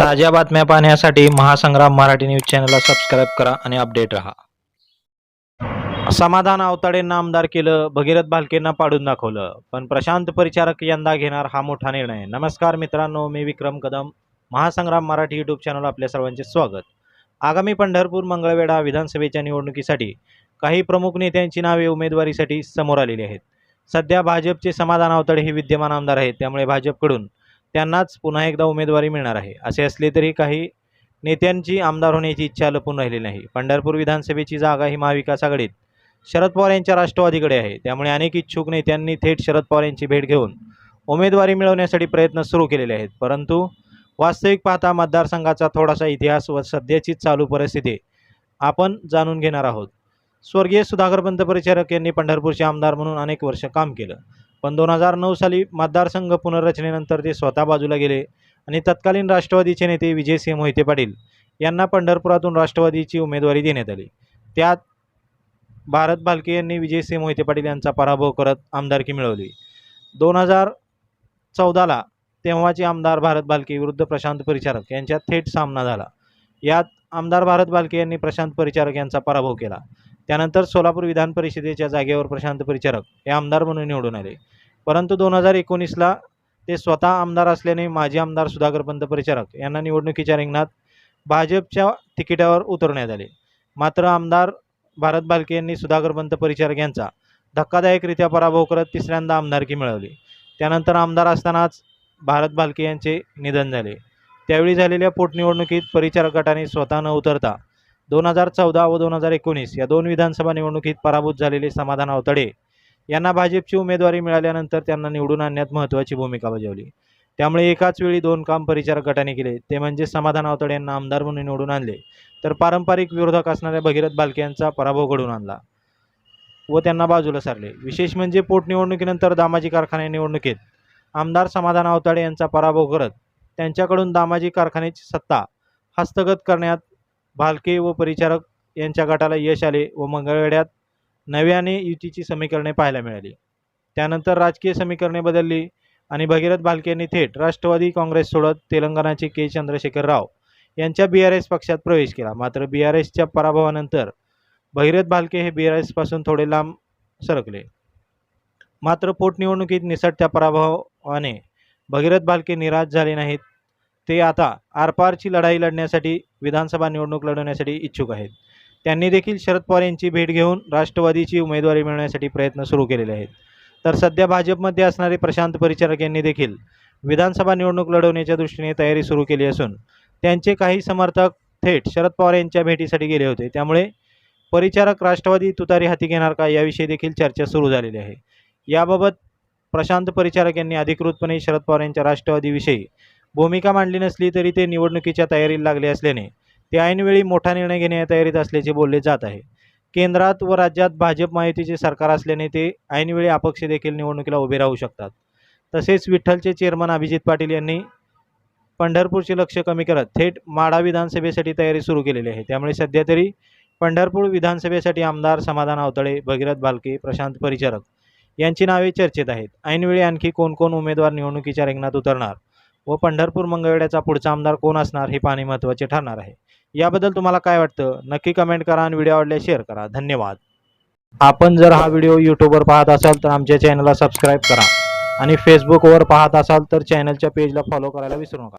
ताज्या बातम्या पाहण्यासाठी महासंग्राम मराठी न्यूज चॅनलला सबस्क्राईब करा आणि अपडेट राहा. समाधान अवताडेंना आमदार केलं भगीरथ भालकेंना पाडून दाखवलं. पण प्रशांत परिचारक यंदा घेणार हा मोठा निर्णय. नमस्कार मित्रांनो मी विक्रम कदम. महासंग्राम मराठी यूट्यूब चॅनल आपल्या सर्वांचे स्वागत. आगामी पंढरपूर मंगळवेढा विधानसभेच्या निवडणुकीसाठी काही प्रमुख नेत्यांची नावे उमेदवारीसाठी समोर आलेली आहेत. सध्या भाजपचे समाधान आवताडे हे विद्यमान आमदार आहेत. त्यामुळे भाजपकडून त्यांनाच पुन्हा एकदा उमेदवारी मिळणार आहे. असे असले तरी काही नेत्यांची आमदार होण्याची इच्छा लपून राहिलेली नाही. पंढरपूर विधानसभेची जागा ही महाविकास आघाडीत शरद पवार यांच्या राष्ट्रवादीकडे आहे. त्यामुळे अनेक इच्छुक नेत्यांनी थेट शरद पवार यांची भेट घेऊन उमेदवारी मिळवण्यासाठी प्रयत्न सुरू केलेले आहेत. परंतु वास्तविक पाहता मतदारसंघाचा थोडासा इतिहास व सध्याची चालू परिस्थिती आपण जाणून घेणार आहोत. स्वर्गीय सुधाकरपंत परिचारक यांनी पंढरपूरचे आमदार म्हणून अनेक वर्ष काम केलं. पण दोन हजार नऊ साली मतदारसंघ पुनर्रचनेनंतर ते स्वतः बाजूला गेले आणि तत्कालीन राष्ट्रवादीचे नेते विजयसिंह मोहिते पाटील यांना पंढरपुरातून राष्ट्रवादीची उमेदवारी देण्यात आली. त्यात भारत भालके यांनी विजयसिंह मोहिते पाटील यांचा पराभव करत आमदारकी मिळवली. दोन हजार चौदाला तेव्हाचे आमदार भारत भालके विरुद्ध प्रशांत परिचारक यांच्यात थेट सामना झाला. यात आमदार भारत भालके यांनी प्रशांत परिचारक यांचा पराभव केला. त्यानंतर सोलापूर विधान परिषदेच्या जागेवर प्रशांत परिचारक हे आमदार म्हणून निवडून आले. परंतु दोन हजार एकोणीसला ते स्वतः आमदार असल्याने माजी आमदार सुधाकरपंत परिचारक यांना निवडणुकीच्या रिंगणात भाजपच्या तिकिटावर उतरण्यात आले. मात्र आमदार भारत भालके यांनी सुधाकरपंत परिचारक यांचा धक्कादायकरित्या पराभव करत तिसऱ्यांदा आमदारकी मिळवली. त्यानंतर आमदार असतानाच भारत भालके यांचे निधन झाले. त्यावेळी झालेल्या पोटनिवडणुकीत परिचारक गटाने स्वतः न उतरता दोन हजार चौदा व दोन हजार एकोणीस या दोन विधानसभा निवडणुकीत पराभूत झालेले समाधान अवतडे. यांना भाजपची उमेदवारी मिळाल्यानंतर त्यांना निवडून आणण्यात महत्त्वाची भूमिका बजावली. त्यामुळे एकाच वेळी दोन काम परिचारक गटाने केले. ते म्हणजे समाधान अवतडे यांना आमदार म्हणून निवडून आणले. तर पारंपरिक विरोधक असणाऱ्या भगीरथ बालके यांचा पराभव घडवून आणला व त्यांना बाजूला सारले. विशेष म्हणजे पोटनिवडणुकीनंतर दामाजी कारखाने निवडणुकीत आमदार समाधान अवताडे यांचा पराभव करत त्यांच्याकडून दामाजी कारखान्याची सत्ता हस्तगत करण्यात भालके व परिचारक यांच्या गटाला यश आले व मंगळवेढ्यात नव्याने युतीची समीकरणे पाहायला मिळाली. त्यानंतर राजकीय समीकरणे बदलली आणि भगीरथ भालके यांनी थेट राष्ट्रवादी काँग्रेस सोडत तेलंगणाचे के. चंद्रशेखर राव यांच्या बी आर एस पक्षात प्रवेश केला. मात्र बी आर एसच्या पराभवानंतर भगीरथ भालके हे बी आर एसपासून थोडे लांब सरकले. मात्र पोटनिवडणुकीत निसटत्या पराभवाने भगीरथ भालके निराश झाले नाहीत. ते आता आरपारची लढाई लढण्यासाठी विधानसभा निवडणूक लढवण्यासाठी इच्छुक आहेत. त्यांनी देखील शरद पवार यांची भेट घेऊन राष्ट्रवादीची उमेदवारी मिळवण्यासाठी प्रयत्न सुरू केलेले आहेत. तर सध्या भाजपमध्ये असणारे प्रशांत परिचारक यांनी देखील विधानसभा निवडणूक लढवण्याच्या दृष्टीने तयारी सुरू केली असून त्यांचे काही समर्थक थेट शरद पवार यांच्या भेटीसाठी गेले होते. त्यामुळे परिचारक राष्ट्रवादी तुतारी हाती घेणार का याविषयी देखील चर्चा सुरू झालेली आहे. याबाबत प्रशांत परिचारक यांनी अधिकृतपणे शरद पवार यांच्या राष्ट्रवादीविषयी भूमिका मांडली नसली तरी ते निवडणुकीच्या तयारीला लागले असल्याने ते ऐनवेळी मोठा निर्णय घेण्याच्या तयारीत असल्याचे बोलले जात आहे. केंद्रात व राज्यात भाजप महायुतीचे सरकार असल्याने ते ऐनवेळी अपक्ष देखील निवडणुकीला उभे राहू शकतात. तसेच विठ्ठलचे चेअरमन अभिजित पाटील यांनी पंढरपूरचे लक्ष कमी करत थेट माडा विधानसभेसाठी तयारी सुरू केलेली आहे. त्यामुळे सध्या तरी पंढरपूर विधानसभेसाठी आमदार समाधान आवतळे भगीरथ भालके प्रशांत परिचारक यांची नावे चर्चेत आहेत. ऐनवेळी आणखी कोण कोण उमेदवार निवडणुकीच्या रिंगणात उतरणार? व पंढरपूर मंगळवेड्याचा पुढचा आमदार कोण असणार हे पाहणे महत्त्वाचे ठरणार आहे. याबद्दल तुम्हाला काय वाटतं? नक्की कमेंट करा आणि व्हिडिओ आवडल्यास शेअर करा. धन्यवाद. आपण जर हा व्हिडिओ यूट्यूबवर पाहत असाल तर आमच्या चॅनलला सबस्क्राईब करा. आणि फेसबुकवर पाहत असाल तर चॅनलच्या पेजला फॉलो करायला विसरू नका.